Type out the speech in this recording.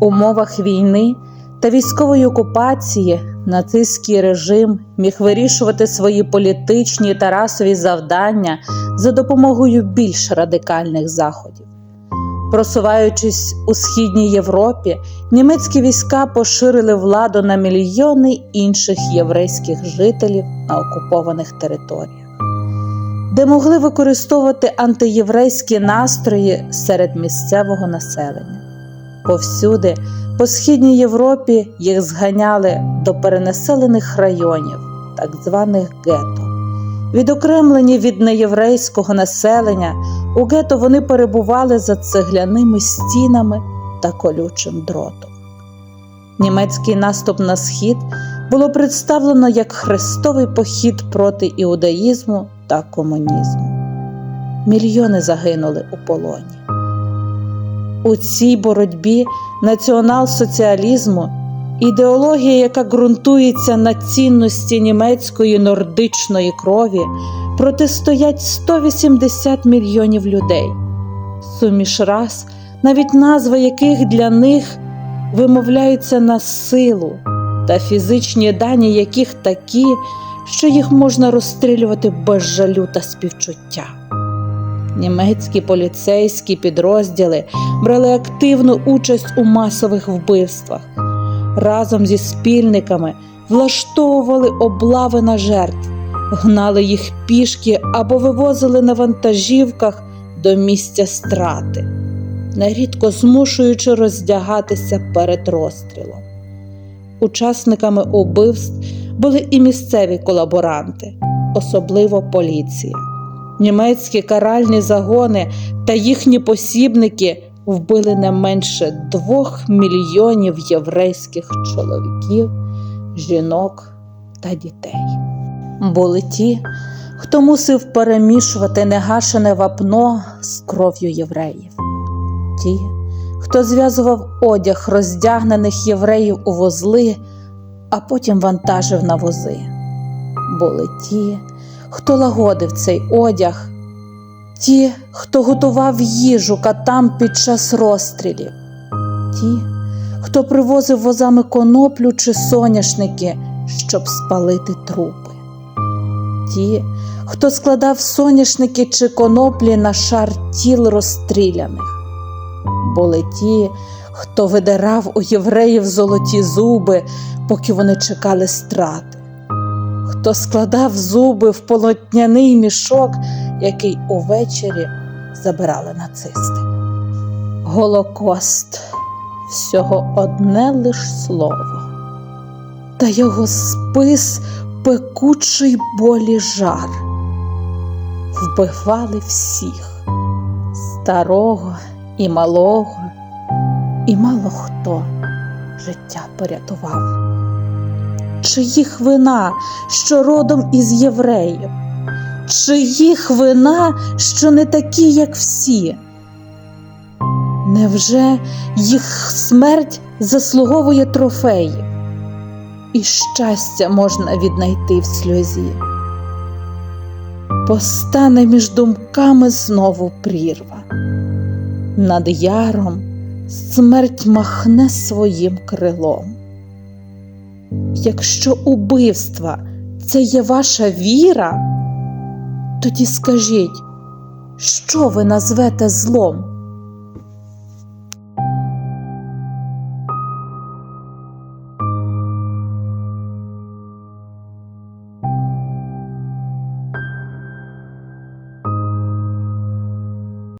умовах війни та військової окупації нацистський режим міг вирішувати свої політичні та расові завдання за допомогою більш радикальних заходів. Просуваючись у східній Європі, німецькі війська поширили владу на мільйони інших єврейських жителів на окупованих територіях, де могли використовувати антиєврейські настрої серед місцевого населення. Повсюди, по східній Європі, їх зганяли до перенаселених районів, так званих гетто. Відокремлені від неєврейського населення, у гетто вони перебували за цегляними стінами та колючим дротом. Німецький наступ на схід було представлено як хрестовий похід проти іудаїзму та комунізму. Мільйони загинули у полоні. У цій боротьбі націонал-соціалізму ідеологія, яка ґрунтується на цінності німецької нордичної крові, протистоять 180 мільйонів людей, суміш рас, навіть назви яких для них вимовляються на силу, та фізичні дані яких такі, що їх можна розстрілювати без жалю та співчуття. Німецькі поліцейські підрозділи брали активну участь у масових вбивствах. Разом зі спільниками влаштовували облави на жертв, гнали їх пішки або вивозили на вантажівках до місця страти, нерідко змушуючи роздягатися перед розстрілом. Учасниками убивств були і місцеві колаборанти, особливо поліція. Німецькі каральні загони та їхні посібники вбили не менше двох мільйонів єврейських чоловіків, жінок та дітей. Були ті, хто мусив перемішувати негашене вапно з кров'ю євреїв, ті, хто зв'язував одяг роздягнених євреїв у возли, а потім вантажив на вози. Були ті, хто лагодив цей одяг, ті, хто готував їжу катам під час розстрілів, ті, хто привозив возами коноплю чи соняшники, щоб спалити трупи, ті, хто складав соняшники чи коноплі на шар тіл розстріляних, були ті, хто видирав у євреїв золоті зуби, поки вони чекали страти. Хто складав зуби в полотняний мішок, який увечері забирали нацисти. Голокост всього одне лиш слово, та його спис пекучий болі жар. Вбивали всіх старого і малого, і мало хто життя порятував чиїх вина, що родом із євреїв, чиїх вина, що не такі, як всі. Невже їх смерть заслуговує трофеїв, і щастя можна віднайти в сльозі? Постане між думками знову прірва. Над яром смерть махне своїм крилом. Якщо убивства це є ваша віра, тоді скажіть, що ви назвете злом?